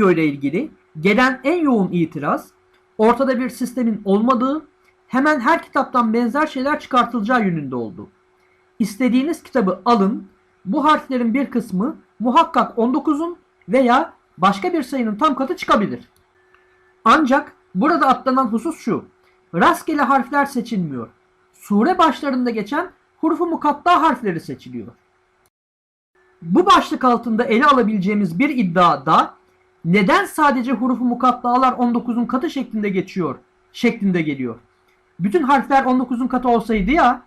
Video ile ilgili gelen en yoğun itiraz ortada bir sistemin olmadığı, hemen her kitaptan benzer şeyler çıkartılacağı yönünde oldu. İstediğiniz kitabı alın, bu harflerin bir kısmı muhakkak 19'un veya başka bir sayının tam katı çıkabilir. Ancak burada atlanan husus şu. Rastgele harfler seçilmiyor. Sure başlarında geçen hurufu mukatta harfleri seçiliyor. Bu başlık altında ele alabileceğimiz bir iddia da neden sadece hurufu mukattalar 19'un katı şeklinde geçiyor şeklinde geliyor. Bütün harfler 19'un katı olsaydı ya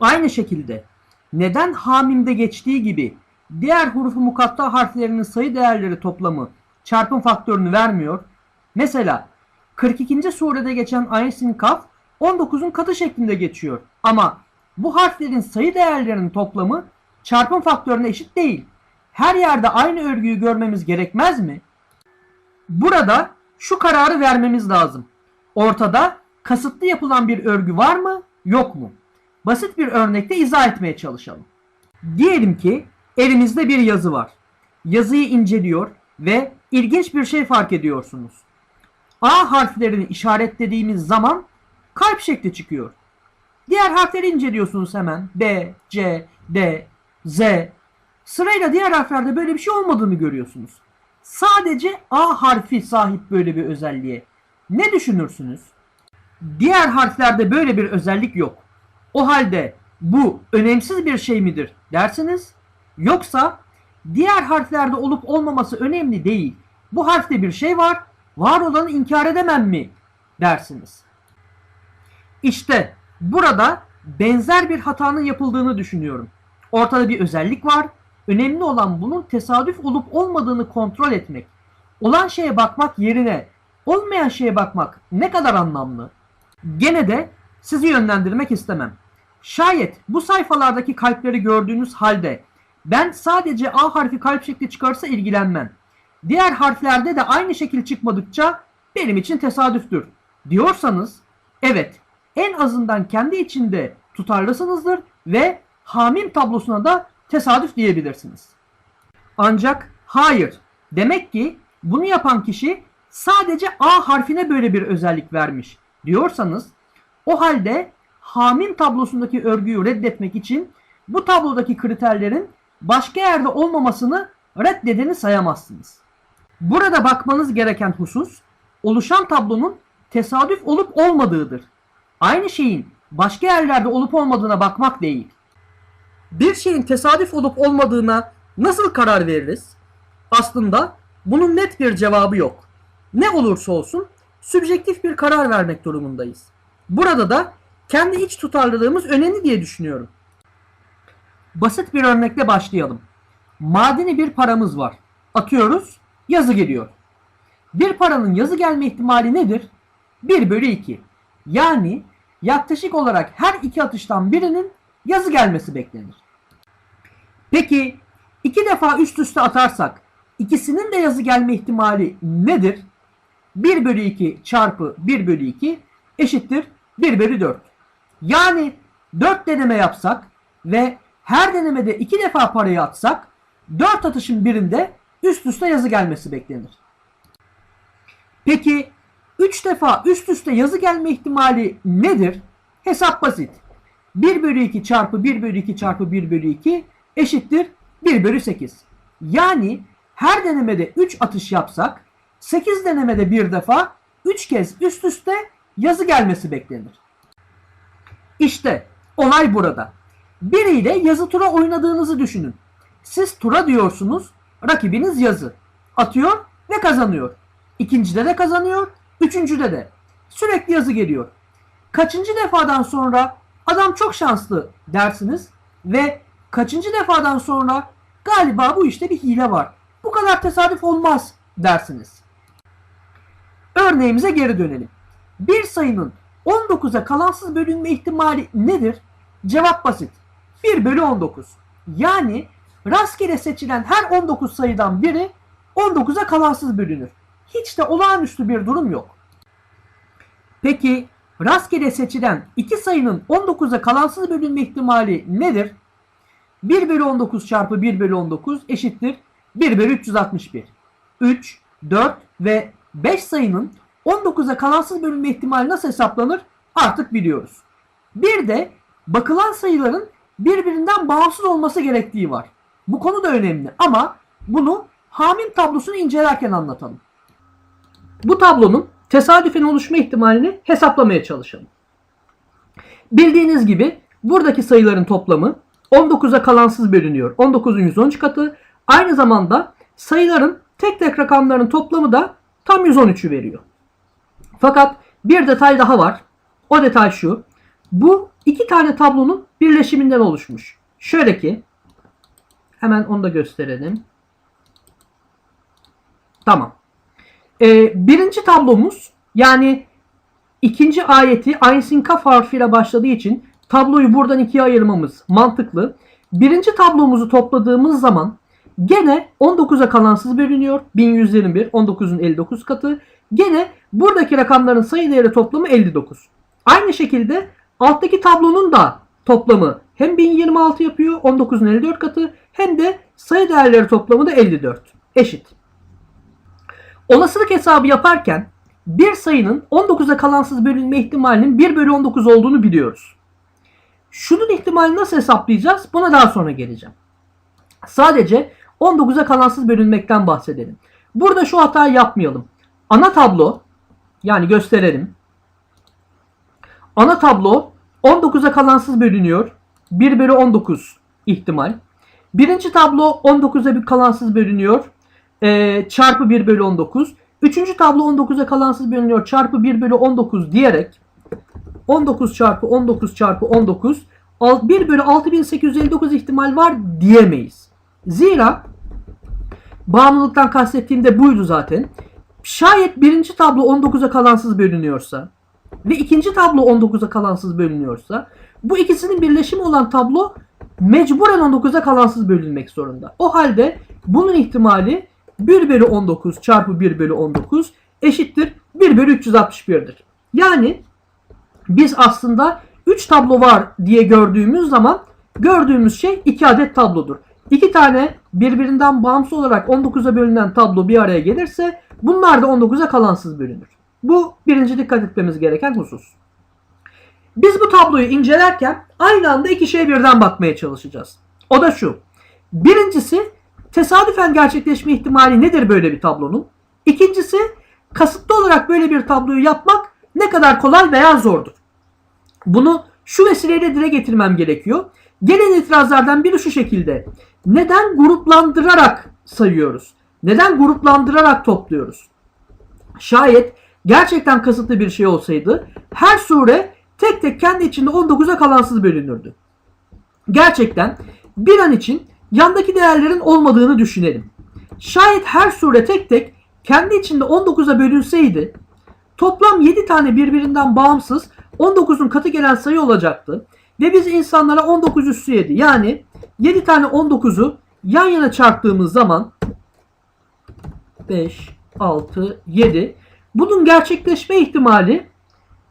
aynı şekilde neden hamimde geçtiği gibi diğer hurufu mukatta harflerinin sayı değerleri toplamı çarpım faktörünü vermiyor. Mesela 42. surede geçen Ayn Kaf 19'un katı şeklinde geçiyor. Ama bu harflerin sayı değerlerinin toplamı çarpım faktörüne eşit değil. Her yerde aynı örgüyü görmemiz gerekmez mi? Burada şu kararı vermemiz lazım. Ortada kasıtlı yapılan bir örgü var mı, yok mu? Basit bir örnekte izah etmeye çalışalım. Diyelim ki elimizde bir yazı var. Yazıyı inceliyor ve ilginç bir şey fark ediyorsunuz. A harflerini işaretlediğimiz zaman kalp şekli çıkıyor. Diğer harfleri inceliyorsunuz hemen. B, C, D, Z. Sırayla diğer harflerde böyle bir şey olmadığını görüyorsunuz. Sadece A harfi sahip böyle bir özelliğe. Ne düşünürsünüz? Diğer harflerde böyle bir özellik yok. O halde bu önemsiz bir şey midir dersiniz? Yoksa diğer harflerde olup olmaması önemli değil. Bu harfte bir şey var, var olanı inkar edemem mi dersiniz. İşte burada benzer bir hatanın yapıldığını düşünüyorum. Ortada bir özellik var. Önemli olan bunun tesadüf olup olmadığını kontrol etmek. Olan şeye bakmak yerine olmayan şeye bakmak ne kadar anlamlı? Gene de sizi yönlendirmek istemem. Şayet bu sayfalardaki kalpleri gördüğünüz halde ben sadece A harfi kalp şekli çıkarsa ilgilenmem. Diğer harflerde de aynı şekil çıkmadıkça benim için tesadüftür diyorsanız evet en azından kendi içinde tutarlısınızdır ve hamim tablosuna da tesadüf diyebilirsiniz. Ancak hayır. Demek ki bunu yapan kişi sadece A harfine böyle bir özellik vermiş diyorsanız o halde hamim tablosundaki örgüyü reddetmek için bu tablodaki kriterlerin başka yerde olmamasını reddedeni sayamazsınız. Burada bakmanız gereken husus oluşan tablonun tesadüf olup olmadığıdır. Aynı şeyin başka yerlerde olup olmadığına bakmak değil. Bir şeyin tesadüf olup olmadığına nasıl karar veririz? Aslında bunun net bir cevabı yok. Ne olursa olsun sübjektif bir karar vermek durumundayız. Burada da kendi iç tutarlılığımız önemli diye düşünüyorum. Basit bir örnekle başlayalım. Madeni bir paramız var. Atıyoruz, yazı geliyor. Bir paranın yazı gelme ihtimali nedir? 1 bölü 2. Yani yaklaşık olarak her iki atıştan birinin yazı gelmesi beklenir. Peki iki defa üst üste atarsak ikisinin de yazı gelme ihtimali nedir? 1 bölü 2 çarpı 1 bölü 2 eşittir 1 bölü 4. Yani 4 deneme yapsak ve her denemede 2 defa parayı atsak 4 atışın birinde üst üste yazı gelmesi beklenir. Peki 3 defa üst üste yazı gelme ihtimali nedir? Hesap basit. 1 bölü 2 çarpı 1 bölü 2 çarpı 1 bölü 2 eşittir 1 bölü 8. Yani her denemede 3 atış yapsak 8 denemede bir defa 3 kez üst üste yazı gelmesi beklenir. İşte olay burada. Biriyle yazı tura oynadığınızı düşünün. Siz tura diyorsunuz, rakibiniz yazı. Atıyor ve kazanıyor. İkincide de kazanıyor, üçüncüde de. Sürekli yazı geliyor. Kaçıncı defadan sonra adam çok şanslı dersiniz ve kaçıncı defadan sonra galiba bu işte bir hile var. Bu kadar tesadüf olmaz dersiniz. Örneğimize geri dönelim. Bir sayının 19'a kalansız bölünme ihtimali nedir? Cevap basit. 1 bölü 19. Yani rastgele seçilen her 19 sayıdan biri 19'a kalansız bölünür. Hiç de olağanüstü bir durum yok. Peki rastgele seçilen iki sayının 19'a kalansız bölünme ihtimali nedir? 1 bölü 19 çarpı 1 bölü 19 eşittir 1 bölü 361. 3, 4 ve 5 sayının 19'a kalansız bölünme ihtimali nasıl hesaplanır artık biliyoruz. Bir de bakılan sayıların birbirinden bağımsız olması gerektiği var. Bu konu da önemli ama bunu hamim tablosunu incelerken anlatalım. Bu tablonun tesadüfen oluşma ihtimalini hesaplamaya çalışalım. Bildiğiniz gibi buradaki sayıların toplamı 19'a kalansız bölünüyor. 19'un 113 katı. Aynı zamanda sayıların tek tek rakamların toplamı da tam 113'ü veriyor. Fakat bir detay daha var. O detay şu. Bu iki tane tablonun birleşiminden oluşmuş. Şöyle ki hemen onu da gösterelim. Tamam. Ee, birinci tablomuz yani ikinci ayeti Einstein kaf harfiyle başladığı için tabloyu buradan ikiye ayırmamız mantıklı. Birinci tablomuzu topladığımız zaman gene 19'a kalansız bölünüyor. 1121 19'un 59 katı. Gene buradaki rakamların sayı değeri toplamı 59. Aynı şekilde alttaki tablonun da toplamı hem 1026 yapıyor 19'un 54 katı hem de sayı değerleri toplamı da 54. Eşit. Olasılık hesabı yaparken bir sayının 19'a kalansız bölünme ihtimalinin 1 bölü 19 olduğunu biliyoruz. Şunun ihtimalini nasıl hesaplayacağız? Buna daha sonra geleceğim. Sadece 19'a kalansız bölünmekten bahsedelim. Burada şu hatayı yapmayalım. Ana tablo yani gösterelim. Ana tablo 19'a kalansız bölünüyor. 1 bölü 19 ihtimal. Birinci tablo 19'a bir kalansız bölünüyor. Ee, çarpı 1 bölü 19. Üçüncü tablo 19'a kalansız bölünüyor. Çarpı 1 bölü 19 diyerek 19 çarpı 19 çarpı 19 1 bölü 6859 ihtimal var diyemeyiz. Zira bağımlılıktan kastettiğim de buydu zaten. Şayet birinci tablo 19'a kalansız bölünüyorsa ve ikinci tablo 19'a kalansız bölünüyorsa bu ikisinin birleşimi olan tablo mecburen 19'a kalansız bölünmek zorunda. O halde bunun ihtimali 1 bölü 19 çarpı 1 bölü 19 eşittir 1 bölü 361'dir. Yani biz aslında 3 tablo var diye gördüğümüz zaman gördüğümüz şey 2 adet tablodur. 2 tane birbirinden bağımsız olarak 19'a bölünen tablo bir araya gelirse bunlar da 19'a kalansız bölünür. Bu birinci dikkat etmemiz gereken husus. Biz bu tabloyu incelerken aynı anda iki şeye birden bakmaya çalışacağız. O da şu. Birincisi tesadüfen gerçekleşme ihtimali nedir böyle bir tablonun? İkincisi kasıtlı olarak böyle bir tabloyu yapmak ne kadar kolay veya zordur. Bunu şu vesileyle dile getirmem gerekiyor. Gelen itirazlardan biri şu şekilde. Neden gruplandırarak sayıyoruz? Neden gruplandırarak topluyoruz? Şayet gerçekten kasıtlı bir şey olsaydı her sure tek tek kendi içinde 19'a kalansız bölünürdü. Gerçekten bir an için yandaki değerlerin olmadığını düşünelim. Şayet her sure tek tek kendi içinde 19'a bölünseydi toplam 7 tane birbirinden bağımsız 19'un katı gelen sayı olacaktı. Ve biz insanlara 19 üssü 7 yani 7 tane 19'u yan yana çarptığımız zaman 5, 6, 7 bunun gerçekleşme ihtimali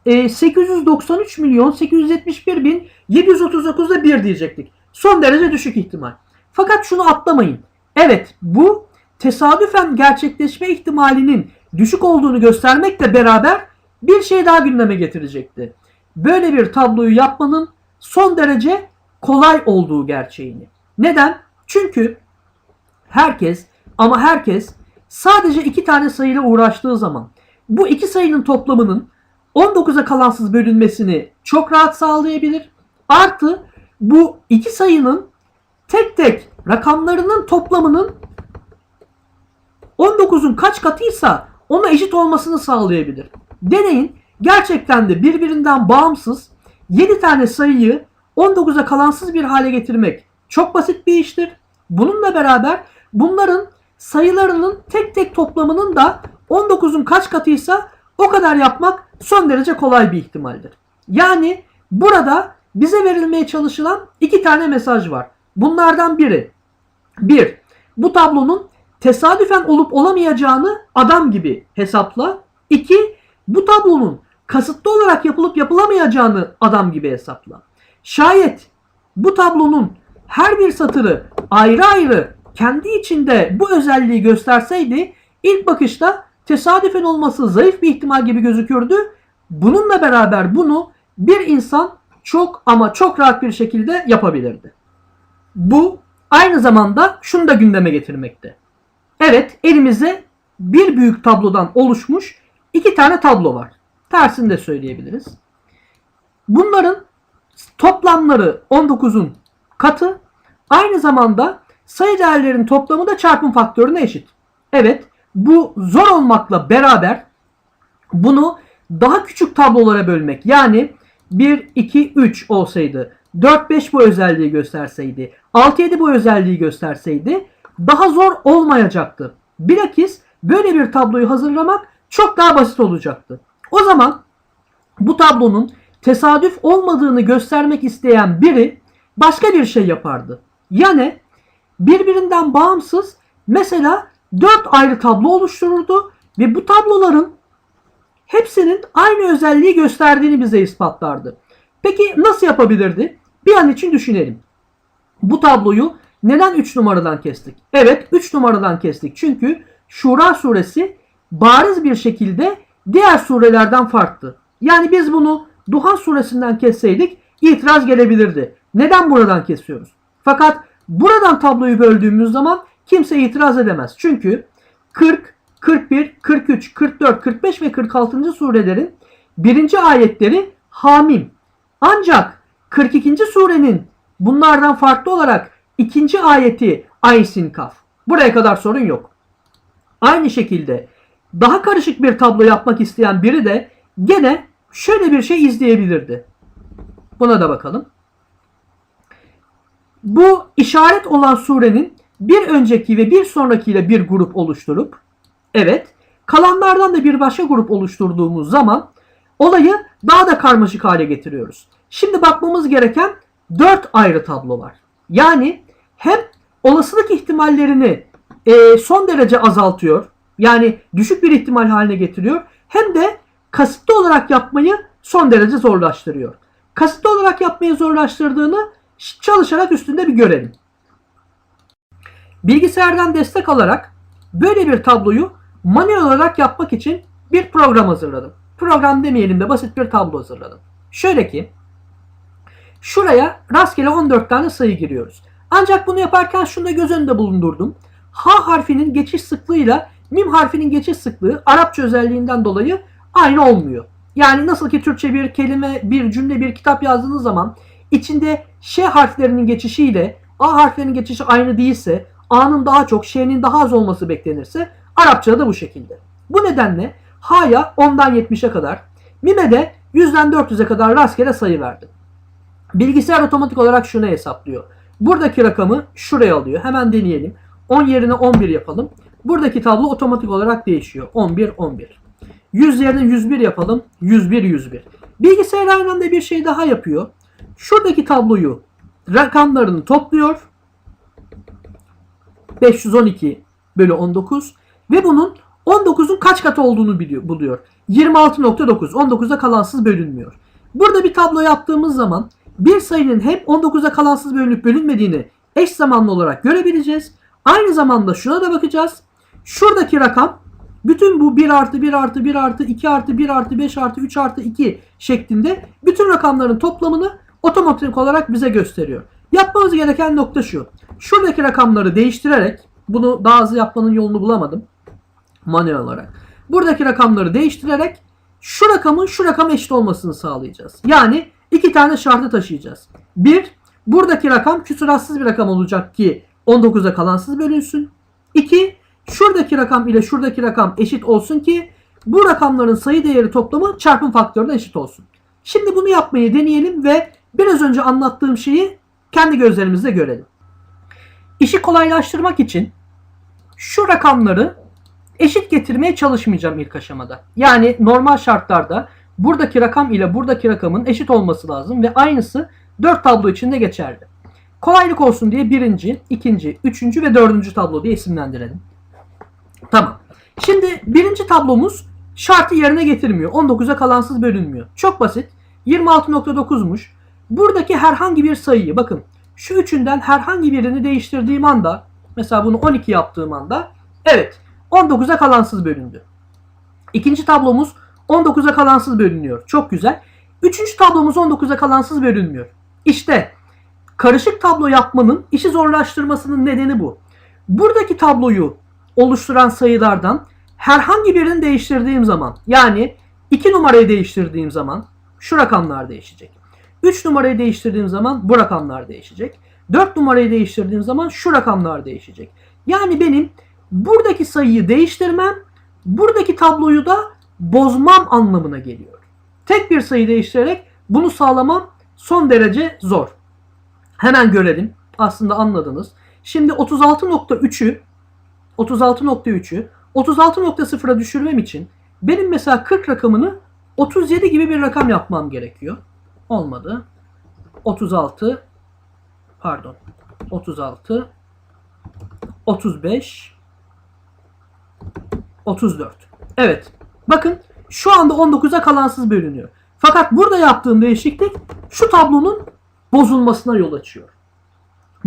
e, 893 milyon 871 bin 739'da 1 diyecektik. Son derece düşük ihtimal. Fakat şunu atlamayın. Evet bu tesadüfen gerçekleşme ihtimalinin düşük olduğunu göstermekle beraber bir şey daha gündeme getirecekti. Böyle bir tabloyu yapmanın son derece kolay olduğu gerçeğini. Neden? Çünkü herkes ama herkes sadece iki tane sayıyla uğraştığı zaman bu iki sayının toplamının 19'a kalansız bölünmesini çok rahat sağlayabilir. Artı bu iki sayının tek tek rakamlarının toplamının 19'un kaç katıysa ona eşit olmasını sağlayabilir. Deneyin gerçekten de birbirinden bağımsız 7 tane sayıyı 19'a kalansız bir hale getirmek çok basit bir iştir. Bununla beraber bunların sayılarının tek tek toplamının da 19'un kaç katıysa o kadar yapmak son derece kolay bir ihtimaldir. Yani burada bize verilmeye çalışılan iki tane mesaj var. Bunlardan biri. Bir, bu tablonun tesadüfen olup olamayacağını adam gibi hesapla. İki, bu tablonun kasıtlı olarak yapılıp yapılamayacağını adam gibi hesapla. Şayet bu tablonun her bir satırı ayrı ayrı kendi içinde bu özelliği gösterseydi İlk bakışta tesadüfen olması zayıf bir ihtimal gibi gözükürdü. Bununla beraber bunu bir insan çok ama çok rahat bir şekilde yapabilirdi. Bu aynı zamanda şunu da gündeme getirmekte. Evet elimizde bir büyük tablodan oluşmuş iki tane tablo var. Tersini de söyleyebiliriz. Bunların toplamları 19'un katı. Aynı zamanda sayı değerlerin toplamı da çarpım faktörüne eşit. Evet bu zor olmakla beraber bunu daha küçük tablolara bölmek yani 1, 2, 3 olsaydı 4, 5 bu özelliği gösterseydi 6, 7 bu özelliği gösterseydi daha zor olmayacaktı. Bilakis böyle bir tabloyu hazırlamak çok daha basit olacaktı. O zaman bu tablonun tesadüf olmadığını göstermek isteyen biri başka bir şey yapardı. Yani birbirinden bağımsız mesela 4 ayrı tablo oluştururdu ve bu tabloların hepsinin aynı özelliği gösterdiğini bize ispatlardı. Peki nasıl yapabilirdi? Bir an için düşünelim. Bu tabloyu neden 3 numaradan kestik? Evet 3 numaradan kestik. Çünkü Şura suresi bariz bir şekilde diğer surelerden farklı. Yani biz bunu Duha suresinden kesseydik itiraz gelebilirdi. Neden buradan kesiyoruz? Fakat buradan tabloyu böldüğümüz zaman kimse itiraz edemez. Çünkü 40, 41, 43, 44, 45 ve 46. surelerin birinci ayetleri hamim. Ancak 42. surenin bunlardan farklı olarak ikinci ayeti Aysin Kaf. Buraya kadar sorun yok. Aynı şekilde daha karışık bir tablo yapmak isteyen biri de gene şöyle bir şey izleyebilirdi. Buna da bakalım. Bu işaret olan surenin bir önceki ve bir sonrakiyle bir grup oluşturup evet kalanlardan da bir başka grup oluşturduğumuz zaman olayı daha da karmaşık hale getiriyoruz. Şimdi bakmamız gereken dört ayrı tablo var. Yani hem olasılık ihtimallerini e, son derece azaltıyor. Yani düşük bir ihtimal haline getiriyor. Hem de kasıtlı olarak yapmayı son derece zorlaştırıyor. Kasıtlı olarak yapmayı zorlaştırdığını çalışarak üstünde bir görelim. Bilgisayardan destek alarak böyle bir tabloyu manuel olarak yapmak için bir program hazırladım. Program demeyelim de basit bir tablo hazırladım. Şöyle ki şuraya rastgele 14 tane sayı giriyoruz. Ancak bunu yaparken şunu da göz önünde bulundurdum. H harfinin geçiş sıklığıyla mim harfinin geçiş sıklığı Arapça özelliğinden dolayı aynı olmuyor. Yani nasıl ki Türkçe bir kelime, bir cümle, bir kitap yazdığınız zaman içinde Ş harflerinin geçişiyle A harflerinin geçişi aynı değilse, A'nın daha çok, Ş'nin daha az olması beklenirse Arapçada da bu şekilde. Bu nedenle H'ya 10'dan 70'e kadar, Mim'e de 100'den 400'e kadar rastgele sayı verdim. Bilgisayar otomatik olarak şunu hesaplıyor. Buradaki rakamı şuraya alıyor. Hemen deneyelim. 10 yerine 11 yapalım. Buradaki tablo otomatik olarak değişiyor. 11, 11. 100 yerine 101 yapalım. 101, 101. Bilgisayar aynı anda bir şey daha yapıyor. Şuradaki tabloyu rakamlarını topluyor. 512 bölü 19 ve bunun 19'un kaç katı olduğunu biliyor, buluyor. 26.9. 19'a kalansız bölünmüyor. Burada bir tablo yaptığımız zaman bir sayının hep 19'a kalansız bölünüp bölünmediğini eş zamanlı olarak görebileceğiz. Aynı zamanda şuna da bakacağız. Şuradaki rakam bütün bu 1 artı 1 artı 1 artı 2 artı 1 artı 5 artı 3 artı 2 şeklinde bütün rakamların toplamını otomatik olarak bize gösteriyor. Yapmamız gereken nokta şu. Şuradaki rakamları değiştirerek bunu daha hızlı yapmanın yolunu bulamadım manuel olarak. Buradaki rakamları değiştirerek şu rakamın şu rakama eşit olmasını sağlayacağız. Yani iki tane şartı taşıyacağız. Bir, buradaki rakam küsuratsız bir rakam olacak ki 19'a kalansız bölünsün. İki, şuradaki rakam ile şuradaki rakam eşit olsun ki bu rakamların sayı değeri toplamı çarpım faktörüne eşit olsun. Şimdi bunu yapmayı deneyelim ve biraz önce anlattığım şeyi kendi gözlerimizle görelim. İşi kolaylaştırmak için şu rakamları eşit getirmeye çalışmayacağım ilk aşamada. Yani normal şartlarda buradaki rakam ile buradaki rakamın eşit olması lazım ve aynısı 4 tablo içinde geçerli. Kolaylık olsun diye birinci, ikinci, üçüncü ve dördüncü tablo diye isimlendirelim. Tamam. Şimdi birinci tablomuz şartı yerine getirmiyor. 19'a kalansız bölünmüyor. Çok basit. 26.9'muş. Buradaki herhangi bir sayıyı bakın şu üçünden herhangi birini değiştirdiğim anda mesela bunu 12 yaptığım anda evet 19'a kalansız bölündü. İkinci tablomuz 19'a kalansız bölünüyor. Çok güzel. Üçüncü tablomuz 19'a kalansız bölünmüyor. İşte karışık tablo yapmanın işi zorlaştırmasının nedeni bu. Buradaki tabloyu oluşturan sayılardan herhangi birini değiştirdiğim zaman yani 2 numarayı değiştirdiğim zaman şu rakamlar değişecek. 3 numarayı değiştirdiğim zaman bu rakamlar değişecek. 4 numarayı değiştirdiğim zaman şu rakamlar değişecek. Yani benim buradaki sayıyı değiştirmem, buradaki tabloyu da bozmam anlamına geliyor. Tek bir sayı değiştirerek bunu sağlamam son derece zor. Hemen görelim. Aslında anladınız. Şimdi 36.3'ü 36.3'ü 36.0'a düşürmem için benim mesela 40 rakamını 37 gibi bir rakam yapmam gerekiyor. Olmadı. 36 pardon 36 35 34. Evet. Bakın şu anda 19'a kalansız bölünüyor. Fakat burada yaptığım değişiklik şu tablonun bozulmasına yol açıyor.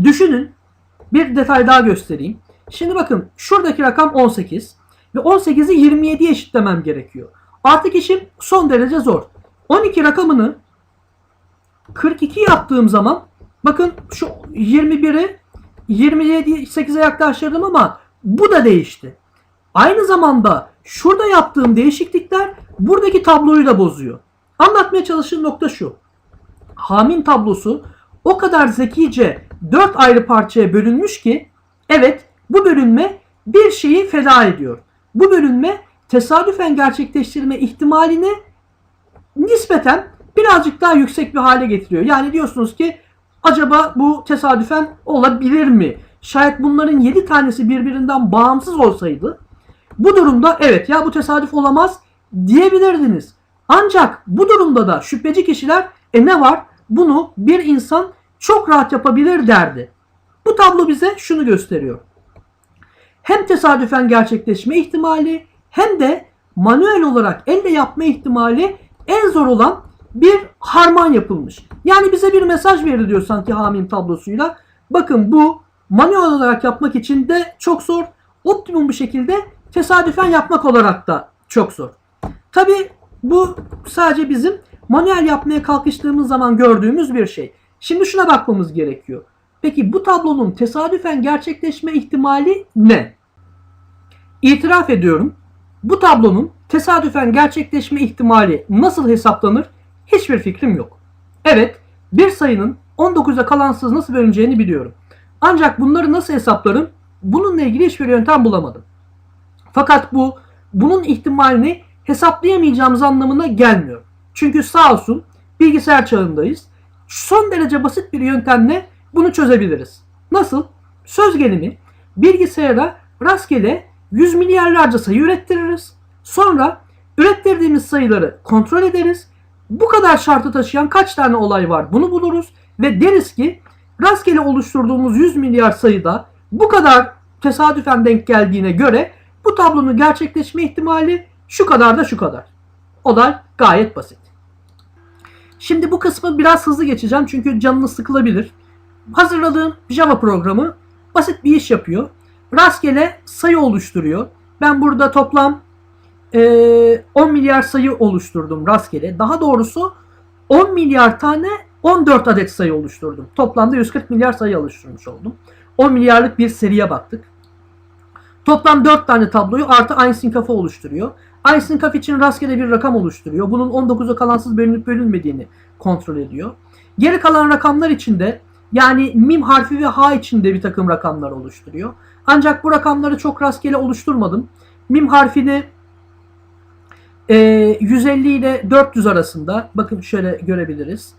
Düşünün bir detay daha göstereyim. Şimdi bakın şuradaki rakam 18 ve 18'i 27'ye eşitlemem gerekiyor. Artık işim son derece zor. 12 rakamını 42 yaptığım zaman bakın şu 21'i 28'e yaklaştırdım ama bu da değişti. Aynı zamanda şurada yaptığım değişiklikler buradaki tabloyu da bozuyor. Anlatmaya çalıştığım nokta şu. Hamin tablosu o kadar zekice 4 ayrı parçaya bölünmüş ki evet bu bölünme bir şeyi feda ediyor. Bu bölünme tesadüfen gerçekleştirme ihtimalini nispeten birazcık daha yüksek bir hale getiriyor. Yani diyorsunuz ki acaba bu tesadüfen olabilir mi? Şayet bunların 7 tanesi birbirinden bağımsız olsaydı bu durumda evet ya bu tesadüf olamaz diyebilirdiniz. Ancak bu durumda da şüpheci kişiler e ne var? Bunu bir insan çok rahat yapabilir derdi. Bu tablo bize şunu gösteriyor. Hem tesadüfen gerçekleşme ihtimali hem de manuel olarak elle yapma ihtimali en zor olan bir harman yapılmış. Yani bize bir mesaj veriliyor sanki hamim tablosuyla. Bakın bu manuel olarak yapmak için de çok zor. Optimum bir şekilde tesadüfen yapmak olarak da çok zor. Tabi bu sadece bizim manuel yapmaya kalkıştığımız zaman gördüğümüz bir şey. Şimdi şuna bakmamız gerekiyor. Peki bu tablonun tesadüfen gerçekleşme ihtimali ne? İtiraf ediyorum. Bu tablonun tesadüfen gerçekleşme ihtimali nasıl hesaplanır? Hiçbir fikrim yok. Evet, bir sayının 19'a kalansız nasıl bölüneceğini biliyorum. Ancak bunları nasıl hesaplarım? Bununla ilgili hiçbir yöntem bulamadım. Fakat bu bunun ihtimalini hesaplayamayacağımız anlamına gelmiyor. Çünkü sağ olsun bilgisayar çağındayız. Son derece basit bir yöntemle bunu çözebiliriz. Nasıl? Söz gelimi bilgisayara rastgele yüz milyarlarca sayı ürettiririz. Sonra ürettirdiğimiz sayıları kontrol ederiz. Bu kadar şartı taşıyan kaç tane olay var bunu buluruz ve deriz ki rastgele oluşturduğumuz 100 milyar sayıda bu kadar tesadüfen denk geldiğine göre bu tablonun gerçekleşme ihtimali şu kadar da şu kadar. Olay gayet basit. Şimdi bu kısmı biraz hızlı geçeceğim çünkü canınız sıkılabilir. Hazırladığım Java programı basit bir iş yapıyor. Rastgele sayı oluşturuyor. Ben burada toplam e, 10 milyar sayı oluşturdum rastgele. Daha doğrusu 10 milyar tane 14 adet sayı oluşturdum. Toplamda 140 milyar sayı oluşturmuş oldum. 10 milyarlık bir seriye baktık. Toplam 4 tane tabloyu artı Einstein kafa oluşturuyor. Einstein kafa için rastgele bir rakam oluşturuyor. Bunun 19'a kalansız bölünüp bölünmediğini kontrol ediyor. Geri kalan rakamlar içinde yani mim harfi ve ha içinde bir takım rakamlar oluşturuyor. Ancak bu rakamları çok rastgele oluşturmadım. Mim harfini e, 150 ile 400 arasında bakın şöyle görebiliriz.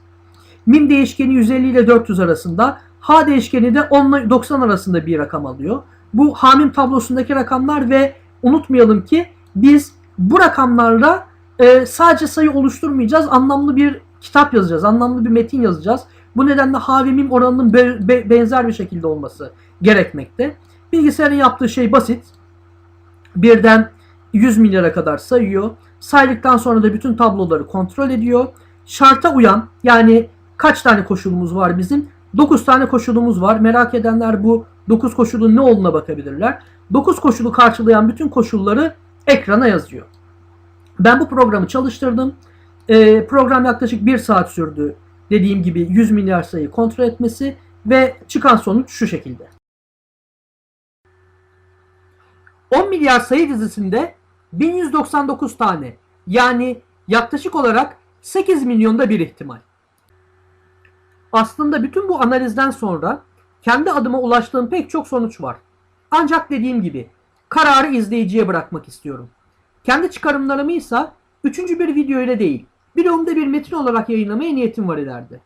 Mim değişkeni 150 ile 400 arasında. H değişkeni de 10 ile 90 arasında bir rakam alıyor. Bu hamim tablosundaki rakamlar ve unutmayalım ki biz bu rakamlarla e, sadece sayı oluşturmayacağız. Anlamlı bir kitap yazacağız. Anlamlı bir metin yazacağız. Bu nedenle H ve mim oranının be, be, benzer bir şekilde olması gerekmekte. Bilgisayarın yaptığı şey basit. Birden 100 milyara kadar sayıyor. Saydıktan sonra da bütün tabloları kontrol ediyor. Şarta uyan yani kaç tane koşulumuz var bizim? 9 tane koşulumuz var. Merak edenler bu 9 koşulun ne olduğuna bakabilirler. 9 koşulu karşılayan bütün koşulları ekrana yazıyor. Ben bu programı çalıştırdım. Ee, program yaklaşık 1 saat sürdü. Dediğim gibi 100 milyar sayı kontrol etmesi ve çıkan sonuç şu şekilde. 10 milyar sayı dizisinde 1199 tane yani yaklaşık olarak 8 milyonda bir ihtimal. Aslında bütün bu analizden sonra kendi adıma ulaştığım pek çok sonuç var. Ancak dediğim gibi kararı izleyiciye bırakmak istiyorum. Kendi çıkarımlarımı ise üçüncü bir video ile değil, blogumda bir metin olarak yayınlamaya niyetim var ileride.